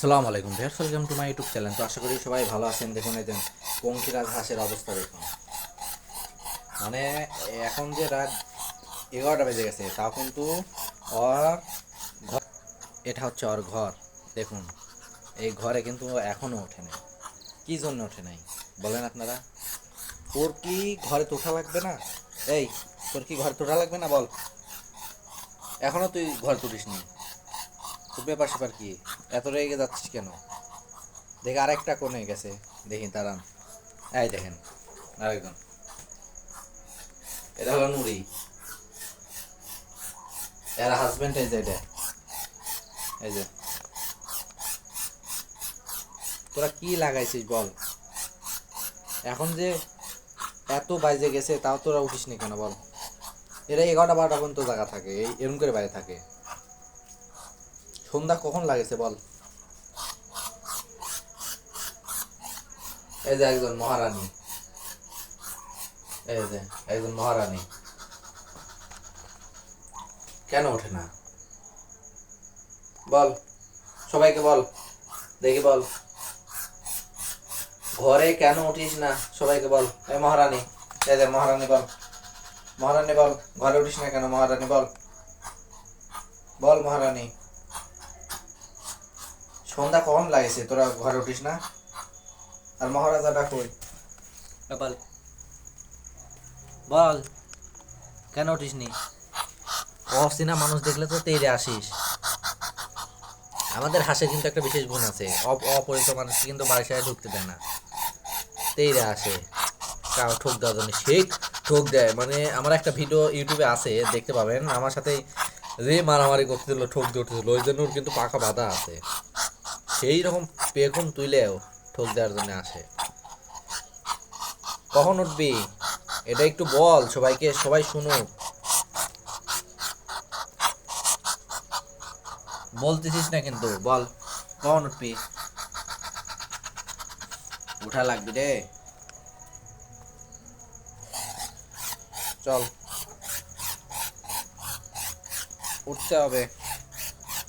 আসসালামু আলাইকুম। Viewers welcome to my YouTube channel তো আশা করি সবাই ভালো আছেন। দেখুন এই যে পঙ্খিরাজ হাঁসের অবস্থা দেখুন। মানে এখন যে রাত এগারোটা বেজে গেছে, তাও কিন্তু ওর ঘর এটা হচ্ছে ওর ঘর। দেখুন, এই ঘরে কিন্তু এখনও ওঠে নাই। কী জন্য ওঠে নাই? বলেন আপনারা। ওর কি ঘরে তোঠা লাগবে না? এই, তোর কি ঘরে তোঠা লাগবে না বল? এখনও তুই ঘর তুলিস নি তোর ব্যাপার স্যাপার কি? এত রেগে যাচ্ছিস কেন? দেখে আরেকটা কোণে গেছে। দেখি, দাঁড়ান। এই দেখেন, আরেকজন। এটা হলো নুরি। এর হাজবেন্ড এই যে এটা। এই যে। তোরা কি লাগাইছিস বল? এখন যে এত বাইজে গেছে, তাও তোরা উঠিস নি কেন বল? এরা এগারোটা বারোটা পর্যন্ত জায়গা থাকে, এই এরম করে বাইরে থাকে। সন্ধ্যা কখন লাগেছে বল? এই যে একজন মহারানী। এই যে একজন মহারানী। কেন ওঠে না? বল, সবাইকে বল, দেখি বল। ঘরে কেন উঠিস না? সবাইকে বল। এই মহারানী, এই যে মহারানী বল। মহারানী বল, ঘরে উঠিস না কেন মহারানী বল? বল মহারানী। সন্ধ্যা কখন লাগেছে? তোরা ঘরে উঠিস না? আর মহারাজাটা কই? বল বল, কেন উঠিস নি অচেনা মানুষ দেখলে তো তেরে আসিস। আমাদের হাসে কিন্তু একটা বিশেষ গুণ আছে। অপ- অপরিচিত মানুষকে কিন্তু সাথে ঢুকতে দেয় না। তেরে আসে। কাউ ঠোক দেওয়ার জন্য। সেই ঠোক দেয়। মানে আমার একটা ভিডিও ইউটিউবে আছে, দেখতে পাবেন। আমার সাথে যে মারামারি করতে করতেছিল, ঠোক দিয়ে উঠতেছিল, ওই জন্য ওর কিন্তু পাখা বাধা আছে। সেই রকম পেখম তুইলেও ঠোক দেওয়ার জন্য আসে। কখন উঠবি? এটা একটু বল, সবাইকে, সবাই শুনুক। বলতেছিস না কিন্তু, বল, কখন উঠবি? উঠা লাগবি রে। চল। উঠতে হবে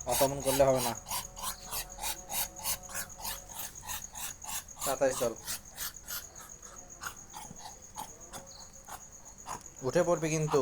অতমন করলে হবে না। চল উঠে পড়বে কিন্তু